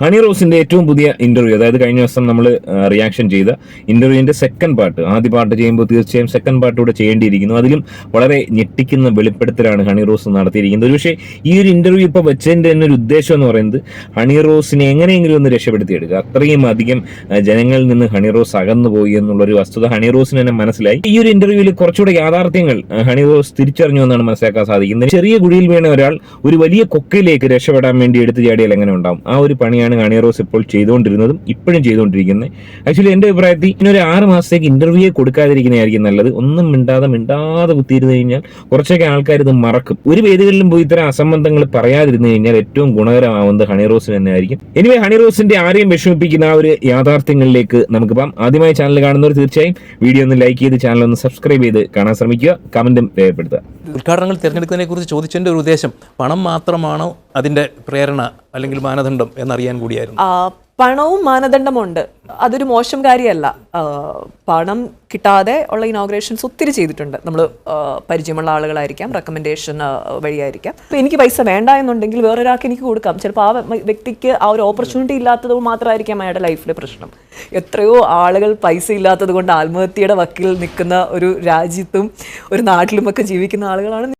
Honey റോസിന്റെ ഏറ്റവും പുതിയ interview അതായത് കഴിഞ്ഞ ദിവസം നമ്മൾ റിയാക്ഷൻ ചെയ്ത ഇന്റർവ്യൂവിന്റെ സെക്കൻഡ് പാർട്ട് ആദ്യ പാർട്ട് ചെയ്യുമ്പോൾ തീർച്ചയായും സെക്കൻഡ് പാർട്ട് കൂടെ ചെയ്യേണ്ടിയിരിക്കുന്നു. അതിലും വളരെ ഞെട്ടിക്കുന്ന വെളിപ്പെടുത്തലാണ് ഹണി റോസ് നടത്തിയിരിക്കുന്നത്. പക്ഷേ ഈ ഒരു ഇന്റർവ്യൂ ഇപ്പോൾ വെച്ചതിന്റെ തന്നെ ഒരു ഉദ്ദേശം എന്ന് പറയുന്നത് ഹണി റോസിനെ എങ്ങനെയെങ്കിലും ഒന്ന് രക്ഷപ്പെടുത്തിയെടുക്കുക. അത്രയും അധികം ജനങ്ങളിൽ നിന്ന് ഹണി റോസ് അകന്നു പോയി എന്നുള്ളൊരു വസ്തുത ഹണി റോസിന് തന്നെ മനസ്സിലായി. ഈ ഒരു ഇന്റർവ്യൂവിൽ കുറച്ചുകൂടെ യാഥാർത്ഥ്യങ്ങൾ ഹണി റോസ് തിരിച്ചറിഞ്ഞു എന്നാണ് മനസ്സിലാക്കാൻ സാധിക്കുന്നത്. ചെറിയ കുഴിയിൽ വീണ ഒരാൾ ഒരു വലിയ കൊക്കയിലേക്ക് രക്ഷപ്പെടാൻ വേണ്ടി എടുത്തു ചാടിയാൽ എങ്ങനെ ഉണ്ടാവും? ആ ഒരു പണിയാണ് ഹണി റോസ് ഇപ്പോൾ ചെയ്തുകൊണ്ടിരുന്നതും ഇപ്പോഴും ചെയ്തുകൊണ്ടിരിക്കുന്നത്. ആക്ച്വലി എന്റെ അഭിപ്രായത്തിൽ ഇനൊരു ആറ് മാസത്തേക്ക് ഇന്റർവ്യൂ കൊടുക്കാതിരിക്കുന്നതായിരിക്കും നല്ലത്. ഒന്നും മിണ്ടാതെ മിണ്ടാതെ കുത്തിയിരുന്നു കഴിഞ്ഞാൽ കുറച്ചൊക്കെ ആൾക്കാർ ഇത് മറക്കും. ഒരു വേദികളിലും പോയി ഇത്തരം അസംബന്ധങ്ങൾ പറയാതിരുന്നു കഴിഞ്ഞാൽ ഏറ്റവും ഗുണകരമാവുന്നത് ഹണി റോസിന് തന്നെ ആയിരിക്കും എനിവേ ഹണി റോസിന്റെ ആരെയും വിഷമിപ്പിക്കുന്ന ആ ഒരു യാഥാർത്ഥ്യങ്ങളിലേക്ക് നമുക്ക് പോകാം. ആദ്യമായി ചാനൽ കാണുന്നവർ തീർച്ചയായും വീഡിയോ ഒന്ന് ലൈക്ക് ചെയ്ത് ചാനൽ ഒന്ന് സബ്സ്ക്രൈബ് ചെയ്ത് കാണാൻ ശ്രമിക്കുക. കമന്റും രേഖപ്പെടുത്തുക. ഉദ്ഘാടനങ്ങൾ തിരഞ്ഞെടുക്കുന്നതിനെ കുറിച്ച് ചോദിച്ചതിന്റെ ഒരു ഉദ്ദേശം പണം മാത്രമാണോ അതിന്റെ പ്രേരണ അല്ലെങ്കിൽ മാനദണ്ഡം എന്നറിയാൻ കൂടിയായിരുന്നു. പണവും മാനദണ്ഡമുണ്ട്. അതൊരു മോശം കാര്യമല്ല. പണം കിട്ടാതെ ഉള്ള ഇനോഗ്രേഷൻസ് ഒത്തിരി ചെയ്തിട്ടുണ്ട്. നമ്മൾ പരിചയമുള്ള ആളുകളായിരിക്കാം റെക്കമെൻഡേഷൻ വഴിയായിരിക്കാം. അപ്പോൾ എനിക്ക് പൈസ വേണ്ട എന്നുണ്ടെങ്കിൽ വേറൊരാൾക്ക് എനിക്ക് കൊടുക്കാം. ചിലപ്പോൾ ആ വ്യക്തിക്ക് ആ ഒരു ഓപ്പർച്യൂണിറ്റി ഇല്ലാത്തത് മാത്രമായിരിക്കാം അയാളുടെ ലൈഫിലെ പ്രശ്നം. എത്രയോ ആളുകൾ പൈസ ഇല്ലാത്തത് കൊണ്ട് ആത്മഹത്യയുടെ വക്കിൽ നിൽക്കുന്ന ഒരു രാജ്യത്തും ഒരു നാട്ടിലുമൊക്കെ ജീവിക്കുന്ന ആളുകളാണ്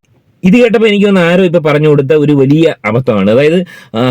ഇത് കേട്ടപ്പോൾ എനിക്ക് തോന്നുന്നു ആരോ ഇപ്പൊ പറഞ്ഞു കൊടുത്ത ഒരു വലിയ അബദ്ധമാണ്. അതായത്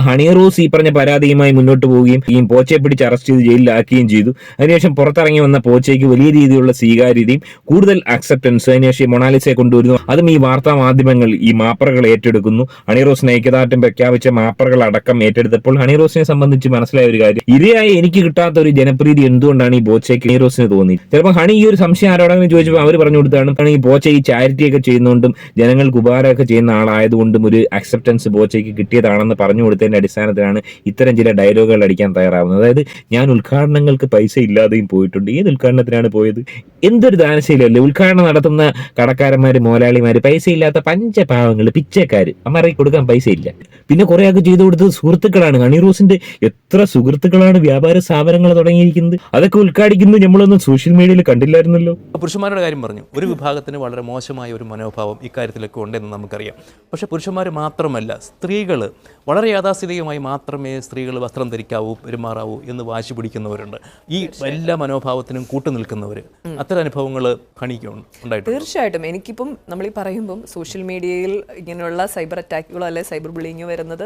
ഹണി റോസ് ഈ പറഞ്ഞ പരാതിയുമായി മുന്നോട്ട് പോവുകയും ഈ പോച്ചയെ പിടിച്ച് അറസ്റ്റ് ചെയ്ത് ജയിലിലാക്കുകയും ചെയ്തു. അതിനുശേഷം പുറത്തിറങ്ങി വന്ന പോച്ചയ്ക്ക് വലിയ രീതിയിലുള്ള സ്വീകാര്യതയും കൂടുതൽ അക്സെപ്റ്റൻസ് അതിനുശേഷം മൊണാലിസയെ കൊണ്ടുവരുന്നു. അതും ഈ വാർത്താ മാധ്യമങ്ങൾ ഈ മാപ്പറകൾ ഏറ്റെടുക്കുന്നു. ഹണി റോസിന് ഐക്യദാർഢ്യം പ്രഖ്യാപിച്ച മാപ്പറകൾ അടക്കം ഏറ്റെടുത്തപ്പോൾ ഹണി റോസിനെ സംബന്ധിച്ച് മനസ്സിലായ ഒരു കാര്യം. ഇരയായി എനിക്ക് കിട്ടാത്ത ഒരു ജനപ്രീതി എന്തുകൊണ്ടാണ് ഈ ബോച്ചയ്ക്ക് ഹണി റോസിന് തോന്നി ചിലപ്പോൾ ഹണി ഈ ഒരു സംശയം ആരോടെങ്കിലും ചോദിച്ചപ്പോൾ അവർ പറഞ്ഞു കൊടുത്താണ് "ഹണി, ഈ ബോച്ച ഈ ചാരിറ്റിയൊക്കെ ചെയ്യുന്നതുകൊണ്ടും ജനങ്ങൾക്ക് ഉപകാരമൊക്കെ ചെയ്യുന്ന ആളായതുകൊണ്ടും ഒരു അക്സെപ്റ്റൻസ് ബോച്ചയ്ക്ക് കിട്ടിയതാണെന്ന് പറഞ്ഞു കൊടുത്തതിന്റെ അടിസ്ഥാനത്തിലാണ് ഇത്തരം ചില ഡയലോഗുകൾ അടിക്കാൻ തയ്യാറാവുന്നത്. അതായത് ഞാൻ ഉദ്ഘാടനങ്ങൾക്ക് പൈസ ഇല്ലാതെയും പോയിട്ടുണ്ട്. ഏത് ഉദ്ഘാടനത്തിനാണ് പോയത്? എന്തൊരു ദാനശീലമല്ലേ? ഉദ്ഘാടനം നടത്തുന്ന കടക്കാരന്മാർ മോലാളിമാർ പൈസ ഇല്ലാത്ത പഞ്ചപാവങ്ങൾ പിച്ചക്കാർ അമ്മറയ്ക്ക് കൊടുക്കാൻ പൈസ ഇല്ല. പിന്നെ കുറെ ആൾക്ക് ചെയ്തു കൊടുത്തത് സുഹൃത്തുക്കളാണ്. ഹണി റോസിന്റെ എത്ര സുഹൃത്തുക്കളാണ് വ്യാപാര സ്ഥാപനങ്ങൾ തുടങ്ങിയിരിക്കുന്നത്? അതൊക്കെ ഉദ്ഘാടിക്കുന്നത് നമ്മളൊന്നും സോഷ്യൽ മീഡിയയിൽ കണ്ടില്ലായിരുന്നല്ലോ. പുരുഷന്മാരുടെ കാര്യം പറഞ്ഞു. ഒരു വിഭാഗത്തിന് വളരെ മോശമായ ഒരു മനോഭാവം ഇക്കാര്യത്തിലൊക്കെ ഉണ്ടെന്ന് നമുക്കറിയാം. പക്ഷേ പുരുഷന്മാർ മാത്രമല്ല സ്ത്രീകൾ വളരെ യാഥാസ്ഥിതികമായി മാത്രമേ സ്ത്രീകൾ വസ്ത്രം ധരിക്കാവൂ പെരുമാറാവൂ എന്ന് വാശി പിടിക്കുന്നവരുണ്ട്. ഈ എല്ലാ മനോഭാവത്തിനും കൂട്ടു നിൽക്കുന്നവർ അത്തരം അനുഭവങ്ങൾ ഹണിക്ക് ഉണ്ടായിട്ടുണ്ട്. തീർച്ചയായിട്ടും. എനിക്കിപ്പം നമ്മൾ ഈ പറയുമ്പം സോഷ്യൽ മീഡിയയിൽ ഇങ്ങനെയുള്ള സൈബർ അറ്റാക്കുകളോ അല്ലെ സൈബർ ബുള്ളിങ് വരുന്നത്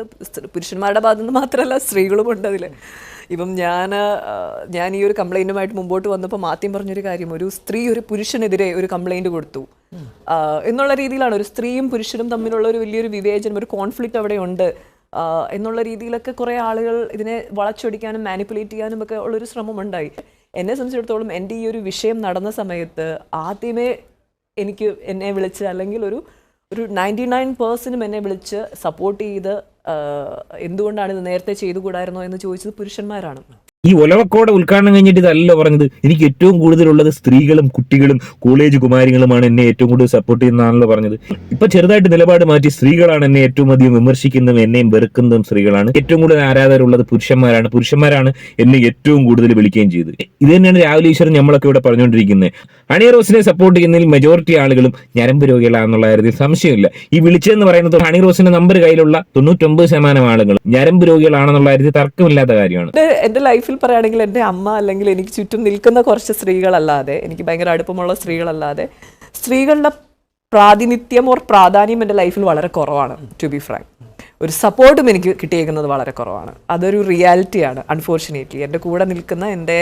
പുരുഷന്മാരുടെ ഭാഗത്തു നിന്ന് മാത്രമല്ല സ്ത്രീകളും ഉണ്ട് അതിൽ ഇപ്പം ഞാൻ ഞാൻ ഈ ഒരു കംപ്ലൈന്റുമായിട്ട് മുമ്പോട്ട് വന്നപ്പോൾ ആദ്യം പറഞ്ഞൊരു കാര്യം. ഒരു സ്ത്രീ ഒരു പുരുഷനെതിരെ ഒരു കംപ്ലൈന്റ് കൊടുത്തു. എന്നുള്ള രീതിയിലാണ്. ഒരു സ്ത്രീയും പുരുഷനും തമ്മിലുള്ള ഒരു വലിയൊരു വിവേചനം ഒരു കോൺഫ്ലിക്റ്റ് അവിടെ ഉണ്ട്. എന്നുള്ള രീതിയിലൊക്കെ കുറേ ആളുകൾ ഇതിനെ വളച്ചൊടിക്കാനും മാനിപ്പുലേറ്റ് ചെയ്യാനും ഒക്കെ ഉള്ളൊരു ശ്രമമുണ്ടായി. എന്നെ സംബന്ധിച്ചിടത്തോളം എന്റെ ഈ ഒരു വിഷയം നടന്ന സമയത്ത് ആദ്യമേ എനിക്ക് എന്നെ വിളിച്ച് അല്ലെങ്കിൽ ഒരു ഒരു നയന്റി നയൻ പേഴ്സണും എന്നെ വിളിച്ച് സപ്പോർട്ട് ചെയ്ത് എന്തുകൊണ്ടാണ് ഇത് നേരത്തെ ചെയ്തുകൂടായിരുന്നോ എന്ന് ചോദിച്ചത് പുരുഷന്മാരാണ്. ഈ ഒലവക്കോടെ ഉദ്ഘാടനം കഴിഞ്ഞിട്ട് ഇതല്ല പറഞ്ഞത്. എനിക്ക് ഏറ്റവും കൂടുതലുള്ളത് സ്ത്രീകളും കുട്ടികളും കോളേജ് കുമാരികളുമാണ് എന്നെ ഏറ്റവും കൂടുതൽ സപ്പോർട്ട് ചെയ്യുന്നതാണല്ലോ പറഞ്ഞത്. ഇപ്പൊ ചെറുതായിട്ട് നിലപാട് മാറ്റി സ്ത്രീകളാണ് എന്നെ ഏറ്റവും അധികം വിമർശിക്കുന്നതും എന്നെയും വെറുക്കുന്നതും സ്ത്രീകളാണ്. ഏറ്റവും കൂടുതൽ ആരാധകരുള്ളത് പുരുഷന്മാരാണ്. പുരുഷന്മാരാണ് എന്നെ ഏറ്റവും കൂടുതൽ വിളിക്കുകയും ചെയ്തത്. ഇത് തന്നെയാണ് രാഹുൽ ഈശ്വരൻ നമ്മളൊക്കെ ഇവിടെ പറഞ്ഞുകൊണ്ടിരിക്കുന്നത്. ഹണി റോസിനെ സപ്പോർട്ട് ചെയ്യുന്നതിൽ മെജോറിറ്റി ആളുകളും ഞരമ്പ് രോഗികളാണെന്നുള്ള കാര്യത്തിൽ സംശയമില്ല. ഈ വിളിച്ചതെന്ന് പറയുന്നത് ഹണി റോസിന്റെ നമ്പർ കയ്യിലുള്ള തൊണ്ണൂറ്റൊമ്പത് ശതമാനം ആളുകൾ ഞരമ്പ് രോഗികളാണെന്നുള്ള കാര്യത്തിൽ തർക്കമില്ലാത്ത കാര്യമാണ്. എന്റെ എന്റെ ലൈഫിൽ പറയുകയാണെങ്കിൽ എന്റെ അമ്മ അല്ലെങ്കിൽ എനിക്ക് ചുറ്റും നിൽക്കുന്ന കുറച്ച് സ്ത്രീകളല്ലാതെ എനിക്ക് ഭയങ്കര അടുപ്പമുള്ള സ്ത്രീകളല്ലാതെ സ്ത്രീകളുടെ പ്രാതിനിധ്യം ഓർ പ്രാധാന്യം എന്റെ ലൈഫിൽ വളരെ കുറവാണ് ടു ബി ഫ്രാങ്ക് ഒരു സപ്പോർട്ടും എനിക്ക് കിട്ടിയേക്കുന്നത് വളരെ കുറവാണ്. അതൊരു റിയാലിറ്റിയാണ് അൺഫോർച്ചുനേറ്റ്ലി എന്റെ കൂടെ നിൽക്കുന്ന എന്റെ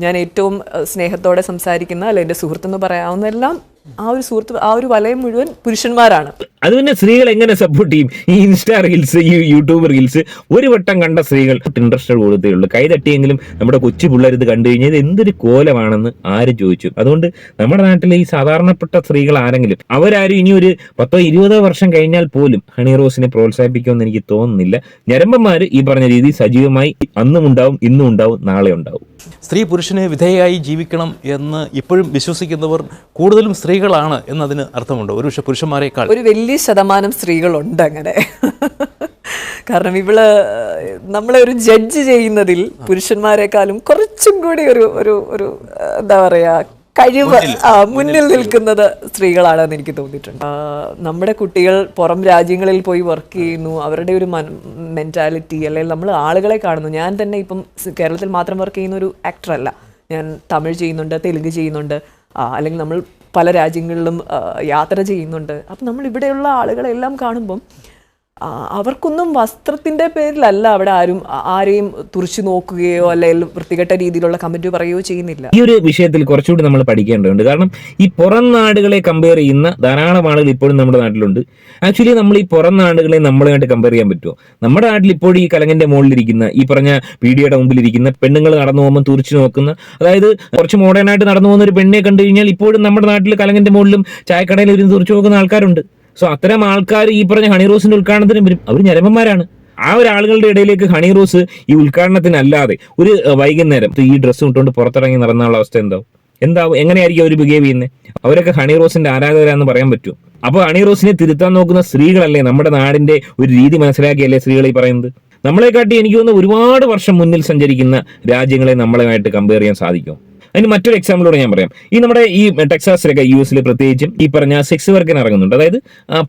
ഞാൻ ഏറ്റവും സ്നേഹത്തോടെ സംസാരിക്കുന്ന അല്ലെ എന്റെ സുഹൃത്തെന്ന് പറയാവുന്ന എല്ലാം ആ ഒരു സുഹൃത്ത് ആ ഒരു വലയം മുഴുവൻ പുരുഷന്മാരാണ്. അത് പിന്നെ സ്ത്രീകൾ എങ്ങനെ സപ്പോർട്ട് ചെയ്യും? ഈ ഇൻസ്റ്റാ റീൽസ് ഈ യൂട്യൂബ് റീൽസ് ഒരു വട്ടം കണ്ട സ്ത്രീകൾ ഇൻട്രസ്റ്റഡ് കൊടുത്തേ ഉള്ളൂ. കൈ തട്ടിയെങ്കിലും നമ്മുടെ കൊച്ചു പിള്ളേർ ഇത് കണ്ടു കഴിഞ്ഞാൽ എന്തൊരു കോലമാണെന്ന് ആരും ചോദിച്ചു? അതുകൊണ്ട് നമ്മുടെ നാട്ടിലെ ഈ സാധാരണപ്പെട്ട സ്ത്രീകൾ ആരെങ്കിലും അവരാരും ഇനി ഒരു പത്തോ ഇരുപതോ വർഷം കഴിഞ്ഞാൽ പോലും ഹണി റോസിനെ പ്രോത്സാഹിപ്പിക്കുമെന്ന് എനിക്ക് തോന്നുന്നില്ല. ഞരമ്പന്മാർ ഈ പറഞ്ഞ രീതി സജീവമായി അന്നും ഉണ്ടാവും ഇന്നും ഉണ്ടാവും നാളെ ഉണ്ടാവും സ്ത്രീ പുരുഷന് വിധേയായി ജീവിക്കണം എന്ന് ഇപ്പോഴും വിശ്വസിക്കുന്നവർ കൂടുതലും സ്ത്രീകളാണ് എന്നതിന് അർത്ഥമുണ്ട്. ഒരു പക്ഷെ പുരുഷന്മാരെക്കാൾ. ഒരു വലിയ ശതമാനം സ്ത്രീകളുണ്ട് അങ്ങനെ. കാരണം ഇവൾ നമ്മളെ ഒരു ജഡ്ജ് ചെയ്യുന്നതിൽ പുരുഷന്മാരെക്കാളും കുറച്ചും കൂടി ഒരു ഒരു ഒരു എന്താ പറയാ കഴിവ് മുന്നിൽ നിൽക്കുന്നത് സ്ത്രീകളാണെന്ന് എനിക്ക് തോന്നിയിട്ടുണ്ട്. നമ്മുടെ കുട്ടികൾ പുറം രാജ്യങ്ങളിൽ പോയി വർക്ക് ചെയ്യുന്നു അവരുടെ ഒരു മെന്റാലിറ്റി അല്ലെങ്കിൽ നമ്മൾ ആളുകളെ കാണുന്നു. ഞാൻ തന്നെ ഇപ്പം കേരളത്തിൽ മാത്രം വർക്ക് ചെയ്യുന്ന ഒരു ആക്ടറല്ല അല്ല. ഞാൻ തമിഴ് ചെയ്യുന്നുണ്ട് തെലുങ്ക് ചെയ്യുന്നുണ്ട് അല്ലെങ്കിൽ നമ്മൾ പല രാജ്യങ്ങളിലും യാത്ര ചെയ്യുന്നുണ്ട്. അപ്പം നമ്മൾ ഇവിടെയുള്ള ആളുകളെല്ലാം കാണുമ്പം അവർക്കൊന്നും വസ്ത്രത്തിന്റെ പേരിലല്ല അവിടെ ആരും ആരെയും തുറച്ചു നോക്കുകയോ അല്ലെങ്കിൽ വൃത്തികെട്ട രീതിയിലുള്ള കമന്റ് പറയുകയോ ചെയ്യുന്നില്ല. ഈ ഒരു വിഷയത്തിൽ കുറച്ചുകൂടി നമ്മൾ പഠിക്കേണ്ടതുണ്ട്. കാരണം ഈ പുറം നാടുകളെ കമ്പയർ ചെയ്യുന്ന ധാരാളം ആളുകൾ ഇപ്പോഴും നമ്മുടെ നാട്ടിലുണ്ട്. ആക്ച്വലി നമ്മൾ ഈ പുറം നാടുകളെ നമ്മളുമായിട്ട് കമ്പയർ ചെയ്യാൻ പറ്റുമോ? നമ്മുടെ നാട്ടിൽ ഇപ്പോഴും ഈ കലങ്ങന്റെ മുകളിലിരിക്കുന്ന ഈ പറഞ്ഞ പീഡിയയുടെ മുമ്പിലിരിക്കുന്ന പെണ്ണുങ്ങൾ നടന്നു പോകുമ്പോൾ തുറച്ചു നോക്കുന്ന അതായത് കുറച്ച് മോഡേൺ ആയിട്ട് നടന്നു പോകുന്ന ഒരു പെണ്ണിനെ കണ്ടു കഴിഞ്ഞാൽ ഇപ്പോഴും നമ്മുടെ നാട്ടിൽ കലങ്ങന്റെ മുകളിലും ചായക്കടയിൽ ഇരുന്ന് തുറച്ചു നോക്കുന്ന ആൾക്കാരുണ്ട്. സോ അത്തരം ആൾക്കാർ ഈ പറഞ്ഞ ഹണി റോസിന്റെ ഉദ്ഘാടനത്തിന് വരും. അവർ ഞരമ്പന്മാരാണ്. ആ ഒരു ആളുകളുടെ ഇടയിലേക്ക് ഹണി റോസ് ഈ ഉദ്ഘാടനത്തിനല്ലാതെ ഒരു വൈകുന്നേരം ഈ ഡ്രസ്സ് ഇട്ടുകൊണ്ട് പുറത്തിറങ്ങി നടന്നുള്ള അവസ്ഥ എന്താവും? എന്താവും? എങ്ങനെയായിരിക്കും അവർ ബിഹേവ് ചെയ്യുന്നത് അവരൊക്കെ ഹണി റോസിന്റെ ആരാധകരാന്ന് പറയാൻ പറ്റും അപ്പോൾ ഹണി റോസിനെ തിരുത്താൻ നോക്കുന്ന സ്ത്രീകളല്ലേ നമ്മുടെ നാടിന്റെ ഒരു രീതി മനസ്സിലാക്കിയല്ലേ സ്ത്രീകൾ ഈ പറയുന്നത്? നമ്മളെക്കാട്ടി എനിക്ക് തോന്നുന്ന ഒരുപാട് വർഷം മുന്നിൽ സഞ്ചരിക്കുന്ന രാജ്യങ്ങളെ നമ്മളെയായിട്ട് കമ്പയർ ചെയ്യാൻ സാധിക്കും. അതിന് മറ്റൊരു എക്സാമ്പിളോടെ ഞാൻ പറയാം. ഈ നമ്മുടെ ഈ ടെക്സാസിലൊക്കെ യു എസിൽ പ്രത്യേകിച്ചും ഈ പറഞ്ഞ സെക്സ് വർക്കിന് ഇറങ്ങുന്നുണ്ട്. അതായത്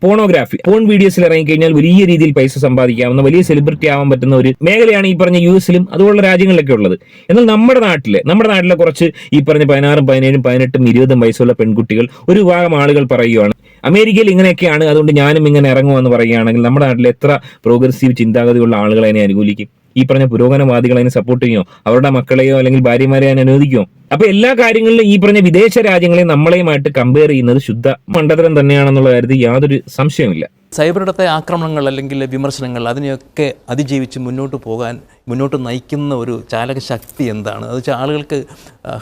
പോണോഗ്രാഫി പോൺ വീഡിയോസിൽ ഇറങ്ങിക്കഴിഞ്ഞാൽ വലിയ രീതിയിൽ പൈസ സമ്പാദിക്കാവുന്ന വലിയ സെലിബ്രിറ്റി ആവാൻ പറ്റുന്ന ഒരു മേഖലയാണ് ഈ പറഞ്ഞ യു എസിലും അതുപോലുള്ള രാജ്യങ്ങളിലൊക്കെ ഉള്ളത്. എന്നാൽ നമ്മുടെ നാട്ടിലെ നമ്മുടെ നാട്ടിലെ കുറച്ച് ഈ പറഞ്ഞ പതിനാറും പതിനേഴും പതിനെട്ടും ഇരുപതും വയസ്സുള്ള പെൺകുട്ടികൾ ഒരു വിഭാഗം ആളുകൾ പറയുകയാണ് അമേരിക്കയിൽ ഇങ്ങനെയൊക്കെയാണ് അതുകൊണ്ട് ഞാനും ഇങ്ങനെ ഇറങ്ങുമെന്ന് പറയുകയാണെങ്കിൽ നമ്മുടെ നാട്ടിൽ എത്ര പ്രോഗ്രസീവ് ചിന്താഗതിയുള്ള ആളുകളെ അനുകൂലിക്കും? ഈ പറഞ്ഞ പുരോഗമനവാദികൾ അതിനെ സപ്പോർട്ട് ചെയ്യുമോ? അവരുടെ മക്കളെയോ അല്ലെങ്കിൽ ഭാര്യമാരെയോ അതിനെ അനുവദിക്കുമോ? അപ്പൊ എല്ലാ കാര്യങ്ങളിലും ഈ പറഞ്ഞ വിദേശ രാജ്യങ്ങളെ നമ്മളെയുമായിട്ട് കമ്പയർ ചെയ്യുന്നത് ശുദ്ധ മണ്ഡതരം തന്നെയാണെന്നുള്ള കാര്യത്തിൽ യാതൊരു സംശയമില്ല സൈബറിടത്തെ ആക്രമണങ്ങൾ അല്ലെങ്കിൽ വിമർശനങ്ങൾ അതിനെയൊക്കെ അതിജീവിച്ച് മുന്നോട്ട് പോകാൻ മുന്നോട്ട് നയിക്കുന്ന ഒരു ചാലകശക്തി എന്താണ്? അത് വെച്ചാൽ ആളുകൾക്ക്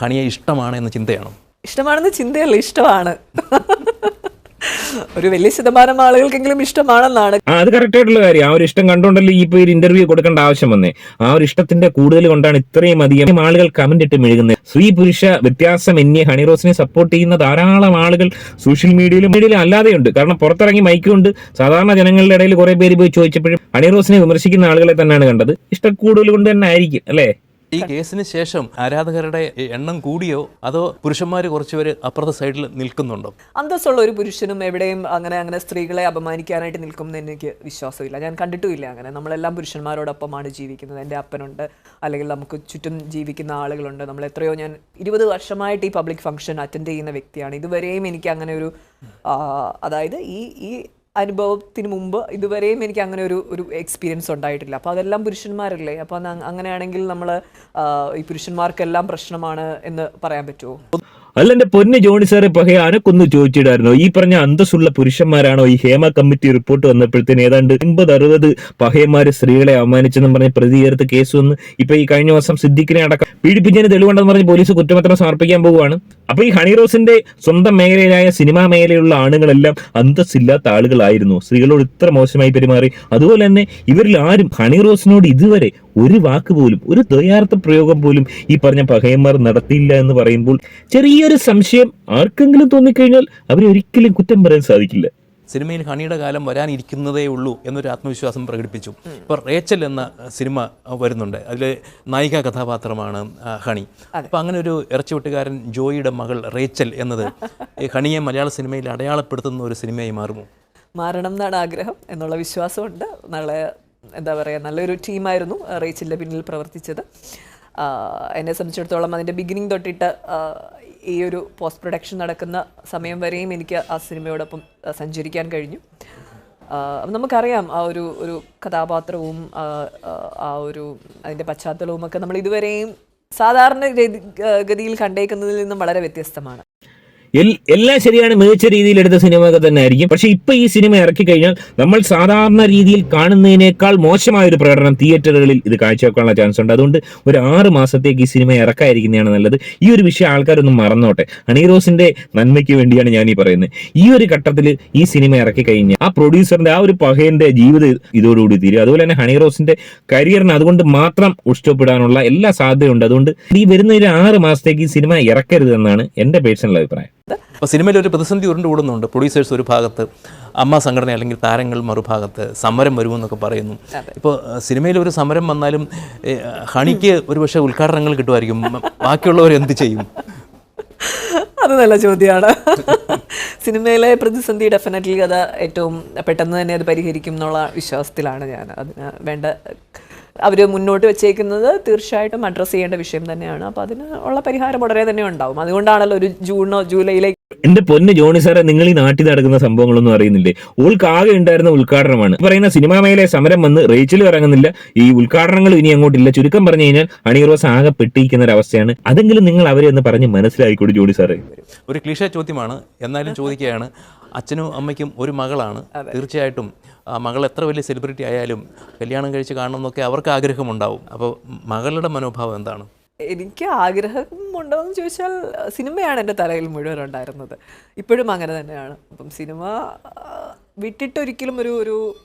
ഹണിയെ ഇഷ്ടമാണ് എന്ന ചിന്തയാണോ? ഇഷ്ടമാണെന്ന് ചിന്തയല്ല ഇഷ്ടമാണ്. ഒരു വലിയ ശതമാനം ആളുകൾക്കെങ്കിലും ഇഷ്ടമാണെന്നാണ്. അത് കറക്റ്റ് ആയിട്ടുള്ള കാര്യം. ആ ഒരു ഇഷ്ടം കണ്ടുകൊണ്ടല്ലേ ഈ ഒരു ഇന്റർവ്യൂ കൊടുക്കേണ്ട ആവശ്യം വന്നേ. ആ ഒരു ഇഷ്ടത്തിന്റെ കൂടുതൽ കൊണ്ടാണ് ഇത്രയും അധികം ആളുകൾ കമന്റ് ഇട്ട് മെഴുകുന്നത്. സ്ത്രീ പുരുഷ വ്യത്യാസം എന്നെ ഹണിറോസിനെ സപ്പോർട്ട് ചെയ്യുന്ന ധാരാളം ആളുകൾ സോഷ്യൽ മീഡിയയിലും മീഡിയയിലും അല്ലാതെയുണ്ട്. കാരണം പുറത്തിറങ്ങി മൈക്കുണ്ട് സാധാരണ ജനങ്ങളുടെ ഇടയിൽ കുറെ പേര് പോയി ചോദിച്ചപ്പോഴും ഹണിറോസിനെ വിമർശിക്കുന്ന ആളുകളെ തന്നെയാണ് കണ്ടത്. ഇഷ്ടക്കൂടുതൽ കൊണ്ട് തന്നെ ആയിരിക്കും അല്ലേ? ഈ കേസിന് ശേഷം ആരാധകരുടെ എണ്ണം കൂടിയോ? അതോ പുരുഷന്മാർ കുറച്ചുപേര് അപ്പുറത്തെ സൈഡിൽ നിൽക്കുന്നുണ്ടോ? അന്തസ്സുള്ള ഒരു പുരുഷനും എവിടെയും അങ്ങനെ അങ്ങനെ സ്ത്രീകളെ അപമാനിക്കാനായിട്ട് നിൽക്കുമെന്ന് എനിക്ക് വിശ്വാസമില്ല. ഞാൻ കണ്ടിട്ടുമില്ല അങ്ങനെ. നമ്മളെല്ലാം പുരുഷന്മാരോടൊപ്പമാണ് ജീവിക്കുന്നത്. എന്റെ അപ്പനുണ്ട്. അല്ലെങ്കിൽ നമുക്ക് ചുറ്റും ജീവിക്കുന്ന ആളുകളുണ്ട്. നമ്മൾ എത്രയോ ഞാൻ ഇരുപത് വർഷമായിട്ട് ഈ പബ്ലിക് ഫംഗ്ഷൻ അറ്റൻഡ് ചെയ്യുന്ന വ്യക്തിയാണ്. ഇതുവരെയും എനിക്ക് അങ്ങനെ ഒരു അതായത് ഈ ഈ അനുഭവത്തിന് മുമ്പ് ഇതുവരെയും എനിക്ക് അങ്ങനെ ഒരു ഒരു എക്സ്പീരിയൻസ് ഉണ്ടായിട്ടില്ല. അപ്പോൾ അതെല്ലാം പുരുഷന്മാരല്ലേ? അപ്പോൾ അങ്ങനെയാണെങ്കിൽ നമ്മൾ ഈ പുരുഷന്മാർക്കെല്ലാം പ്രശ്നമാണ് എന്ന് പറയാൻ പറ്റുമോ അല്ല എന്റെ പൊന്ന് ജോണി സാറെ പകയ അനക്കൊന്ന് ചോദിച്ചിടായിരുന്നു. ഈ പറഞ്ഞ അന്തസ്സുള്ള പുരുഷന്മാരാണോ ഈ ഹേമ കമ്മിറ്റി റിപ്പോർട്ട് വന്നപ്പോഴത്തേന് ഏതാണ്ട് അമ്പത് അറുപത് പഹയന്മാര് സ്ത്രീകളെ അവമാനിച്ചെന്നും പറഞ്ഞ് പ്രതി ചേർത്ത് കേസ് വന്ന് ഇപ്പൊ ഈ കഴിഞ്ഞ മാസം സിദ്ദിഖിനെ അടക്കം പീഡിപ്പിച്ചതിന് തെളിവുണ്ടെന്ന് പറഞ്ഞ് പോലീസ് കുറ്റപത്രം സമർപ്പിക്കാൻ പോവുകയാണ്. അപ്പൊ ഈ ഹണി റോസിന്റെ സ്വന്തം മേഖലയിലായ സിനിമാ മേഖലയിലുള്ള ആണുങ്ങളെല്ലാം അന്തസ്സില്ലാത്ത ആളുകളായിരുന്നു. സ്ത്രീകളോട് ഇത്ര മോശമായി പെരുമാറി. അതുപോലെ തന്നെ ഇവരിൽ ആരും ഹണി റോസിനോട് ഇതുവരെ ഒരു വാക്ക് പോലും ഒരു ദ്വയാർത്ഥ പ്രയോഗം പോലും ഈ പറഞ്ഞ പഹയന്മാർ നടത്തിയില്ല എന്ന് പറയുമ്പോൾ ചെറിയൊരു സംശയം ആർക്കെങ്കിലും തോന്നിക്കഴിഞ്ഞാൽ അവരെ ഒരിക്കലും കുറ്റം പറയാൻ സാധിക്കില്ല. സിനിമയിൽ ഹണിയുടെ കാലം വരാനിരിക്കുന്നതേ ഉള്ളൂ എന്നൊരു ആത്മവിശ്വാസം പ്രകടിപ്പിച്ചു. ഇപ്പോൾ റേച്ചൽ എന്ന സിനിമ വരുന്നുണ്ട്. അതിൽ നായിക കഥാപാത്രമാണ് ഹണി. അപ്പോൾ അങ്ങനെ ഒരു ഇറച്ചിവെട്ടുകാരൻ ജോയിയുടെ മകൾ റേച്ചൽ എന്നത് ഈ ഹണിയെ മലയാള സിനിമയിൽ അടയാളപ്പെടുത്തുന്ന ഒരു സിനിമയായി മാറുമോ? മാറണം എന്നാണ് ആഗ്രഹം എന്നുള്ള വിശ്വാസമുണ്ട്. നാളെ എന്താ പറയുക നല്ലൊരു ടീമായിരുന്നു റേച്ചിന്റെ റേച്ചിലിന്റെ പിന്നിൽ പ്രവർത്തിച്ചത്. എന്നെ സംബന്ധിച്ചിടത്തോളം അതിന്റെ ബിഗിനിങ് തൊട്ടിട്ട് ഈ ഒരു പോസ്റ്റ് പ്രൊഡക്ഷൻ നടക്കുന്ന സമയം വരെയും എനിക്ക് ആ സിനിമയോടൊപ്പം സഞ്ചരിക്കാൻ കഴിഞ്ഞു. നമുക്കറിയാം ആ ഒരു ഒരു കഥാപാത്രവും ആ, ഒരു അതിന്റെ പശ്ചാത്തലവും ഒക്കെ നമ്മൾ ഇതുവരെയും സാധാരണ ഗതിയിൽ കണ്ടേക്കുന്നതിൽ നിന്നും വളരെ വ്യത്യസ്തമാണ്. എല്ലാം ശരിയാണ് മികച്ച രീതിയിൽ എടുത്ത സിനിമയൊക്കെ തന്നെ ആയിരിക്കും പക്ഷെ ഇപ്പൊ ഈ സിനിമ ഇറക്കി കഴിഞ്ഞാൽ നമ്മൾ സാധാരണ രീതിയിൽ കാണുന്നതിനേക്കാൾ മോശമായ ഒരു പ്രകടനം തിയേറ്ററുകളിൽ ഇത് കാഴ്ചവെക്കാനുള്ള ചാൻസ് ഉണ്ട്. അതുകൊണ്ട് ഒരു ആറ് മാസത്തേക്ക് ഈ സിനിമ ഇറക്കാതിരിക്കുന്നതാണ് നല്ലത്. ഈ ഒരു വിഷയം ആൾക്കാരൊന്നും മറന്നോട്ടെ. അണീറോസിന്റെ നന്മയ്ക്ക് വേണ്ടിയാണ് ഞാൻ ഈ പറയുന്നത്. ഈ ഒരു ഘട്ടത്തിൽ ഈ സിനിമ ഇറക്കി കഴിഞ്ഞാൽ ആ പ്രൊഡ്യൂസറിന്റെ ആ ഒരു പഹയന്റെ ജീവിതം ഇതോടുകൂടി തീരും. അതുപോലെ തന്നെ ഹണീറോസിന്റെ കരിയറിന് അതുകൊണ്ട് മാത്രം ഉഷ്ടപ്പെടാനുള്ള എല്ലാ സാധ്യതയുണ്ട്. അതുകൊണ്ട് ഈ വരുന്ന ഒരു ആറ് മാസത്തേക്ക് ഈ സിനിമ ഇറക്കരുതെന്നാണ് എന്റെ പേഴ്സണൽ അഭിപ്രായം. അപ്പോൾ സിനിമയിൽ ഒരു പ്രതിസന്ധി ഉരുണ്ടുകൂടുന്നുണ്ട് പ്രൊഡ്യൂസേഴ്സ് ഒരു ഭാഗത്ത് അമ്മ സംഘടന അല്ലെങ്കിൽ താരങ്ങൾ മറുഭാഗത്ത് സമരം വരുമെന്നൊക്കെ പറയുന്നു. ഇപ്പോൾ സിനിമയിൽ ഒരു സമരം വന്നാലും ഹണിക്ക് ഒരുപക്ഷെ ഉദ്ഘാടനങ്ങൾ കിട്ടുമായിരിക്കും. ബാക്കിയുള്ളവർ എന്ത് ചെയ്യും? അത് നല്ല ചോദ്യമാണ് സിനിമയിലെ പ്രതിസന്ധി ഡെഫിനറ്റ്ലി അത് ഏറ്റവും പെട്ടെന്ന് തന്നെ അത് പരിഹരിക്കും എന്നുള്ള വിശ്വാസത്തിലാണ് ഞാൻ. അതിന് വേണ്ട അവർ മുന്നോട്ട് വെച്ചേക്കുന്നത് തീർച്ചയായിട്ടും അഡ്രസ്സ് ചെയ്യേണ്ട വിഷയം തന്നെയാണ്. അപ്പോൾ അതിന് ഉള്ള പരിഹാരം ഉടനെ തന്നെ ഉണ്ടാവും. അതുകൊണ്ടാണല്ലോ ഒരു ജൂണോ ജൂലൈയിലേക്ക് എന്റെ പൊന്ന് ജോണി സാറെ നിങ്ങൾ ഈ നാട്ടിൽ നടക്കുന്ന സംഭവങ്ങളൊന്നും അറിയുന്നില്ലേ? ഉൾക്കാകെ ഉണ്ടായിരുന്ന ഉദ്ഘാടനമാണ്. പറയുന്ന സിനിമാ മേലെ സമരം വന്ന് റേച്ചിലും ഇറങ്ങുന്നില്ല. ഈ ഉദ്ഘാടനങ്ങൾ ഇനി അങ്ങോട്ടില്ല. ചുരുക്കം പറഞ്ഞു കഴിഞ്ഞാൽ അണിയറോസ് ആകെ പെട്ടിരിക്കുന്ന ഒരു അവസ്ഥയാണ്. അതെങ്കിലും നിങ്ങൾ അവരെ ഒന്ന് പറഞ്ഞ് മനസ്സിലായിക്കോട്ടെ ജോണി സാറെ? ഒരു ക്ലിഷ ചോദ്യമാണ്. എന്നാലും ചോദിക്കുകയാണ്. അച്ഛനും അമ്മയ്ക്കും ഒരു മകളാണ്. തീർച്ചയായിട്ടും ആ മകൾ എത്ര വലിയ സെലിബ്രിറ്റി ആയാലും കല്യാണം കഴിച്ച് കാണണം എന്നൊക്കെ അവർക്ക് ആഗ്രഹമുണ്ടാവും. അപ്പോൾ മകളുടെ മനോഭാവം എന്താണ്? എനിക്ക് ആഗ്രഹം ഉണ്ടോയെന്ന് ചോദിച്ചാൽ സിനിമയാണ് എന്റെ തലയിൽ മുഴുവൻ ഉണ്ടായിരുന്നത്. ഇപ്പോഴും അങ്ങനെ തന്നെയാണ്. അപ്പം സിനിമ വിട്ടിട്ടൊരിക്കലും ഒരു ഒരു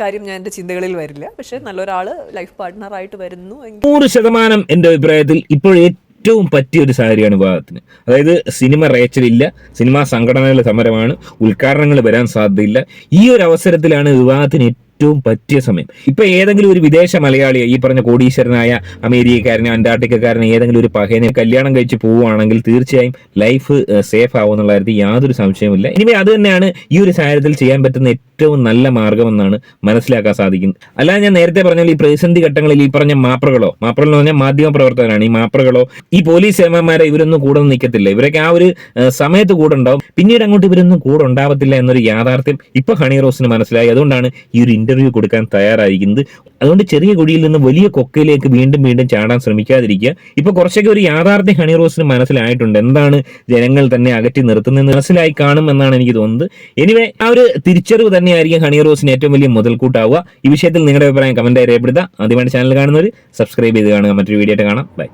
കാര്യം ഞാൻ എന്റെ ചിന്തകളിൽ വരില്ല. പക്ഷേ നല്ലൊരാൾ ലൈഫ് പാർട്ട്ണറായിട്ട് വരുന്നു നൂറ് ശതമാനം എന്റെ അഭിപ്രായത്തിൽ ഇപ്പോൾ ഏറ്റവും പറ്റിയ ഒരു സാഹചര്യമാണ് വിവാഹത്തിന്. അതായത് സിനിമ റേച്ചലില്ല സിനിമാ സംഘടനകളുടെ സമരമാണ് ഉദ്ഘാടനങ്ങൾ വരാൻ സാധ്യതയില്ല. ഈ ഒരു അവസരത്തിലാണ് വിവാഹത്തിന് ഏറ്റവും പറ്റിയ സമയം. ഇപ്പൊ ഏതെങ്കിലും ഒരു വിദേശ മലയാളിയെ ഈ പറഞ്ഞ കോടീശ്വരനായ അമേരിക്കക്കാരനെ അന്റാർട്ടിക്കക്കാരനെ ഏതെങ്കിലും ഒരു പഹയനെ കല്യാണം കഴിച്ച് പോവുകയാണെങ്കിൽ തീർച്ചയായും ലൈഫ് സേഫ് ആവുമെന്നുള്ള കാര്യത്തിൽ യാതൊരു സംശയവുമില്ല. ഇനി അത് തന്നെയാണ് ഈ ഒരു സാഹചര്യത്തിൽ ചെയ്യാൻ പറ്റുന്ന ഏറ്റവും നല്ല മാർഗമെന്നാണ് മനസ്സിലാക്കാൻ സാധിക്കുന്നത് അല്ലാതെ ഞാൻ നേരത്തെ പറഞ്ഞ ഈ പ്രതിസന്ധി ഘട്ടങ്ങളിൽ ഈ പറഞ്ഞ മാപ്രകളോ മാപ്രകൾ എന്ന് പറഞ്ഞാൽ മാധ്യമ പ്രവർത്തകരാണ്. ഈ മാപ്രകളോ ഈ പോലീസ് സേവന്മാരെ ഇവരൊന്നും കൂടെ നിൽക്കത്തില്ല ഇവരൊക്കെ ആ ഒരു സമയത്ത് കൂടെ ഉണ്ടാവും. പിന്നീട് അങ്ങോട്ട് ഇവരൊന്നും കൂടെ ഉണ്ടാവത്തില്ല എന്നൊരു യാഥാർത്ഥ്യം ഇപ്പൊ ഹണി റോസിന് മനസ്സിലായി. അതുകൊണ്ടാണ് ഈ ഒരു ഇന്റർവ്യൂ കൊടുക്കാൻ തയ്യാറായിരിക്കുന്നത്. അതുകൊണ്ട് ചെറിയ കുഴിയിൽ നിന്ന് വലിയ കൊക്കയിലേക്ക് വീണ്ടും വീണ്ടും ചാടാൻ ശ്രമിക്കാതിരിക്കുക. ഇപ്പൊ കുറച്ചൊക്കെ ഒരു യാഥാർത്ഥ്യം ഹണി റോസിന് മനസ്സിലായിട്ടുണ്ട്. എന്താണ് ജനങ്ങൾ തന്നെ അകറ്റി നിർത്തുന്നത് മനസ്സിലായി കാണും എന്നാണ് എനിക്ക് തോന്നുന്നത്. എനിവേ ആ ഒരു തിരിച്ചറിവ് തന്നെയായിരിക്കും ഹണി റോസിന് ഏറ്റവും വലിയ മുതൽക്കൂട്ടാവുക. ഈ വിഷയത്തിൽ നിങ്ങളുടെ അഭിപ്രായം കമന്റായി രേഖപ്പെടുത്തുക. ആദ്യമായിട്ട് ചാനൽ കാണുന്നവർ സബ്സ്ക്രൈബ് ചെയ്ത് കാണുക. മറ്റൊരു വീഡിയോ ആയിട്ട് കാണാം. ബൈ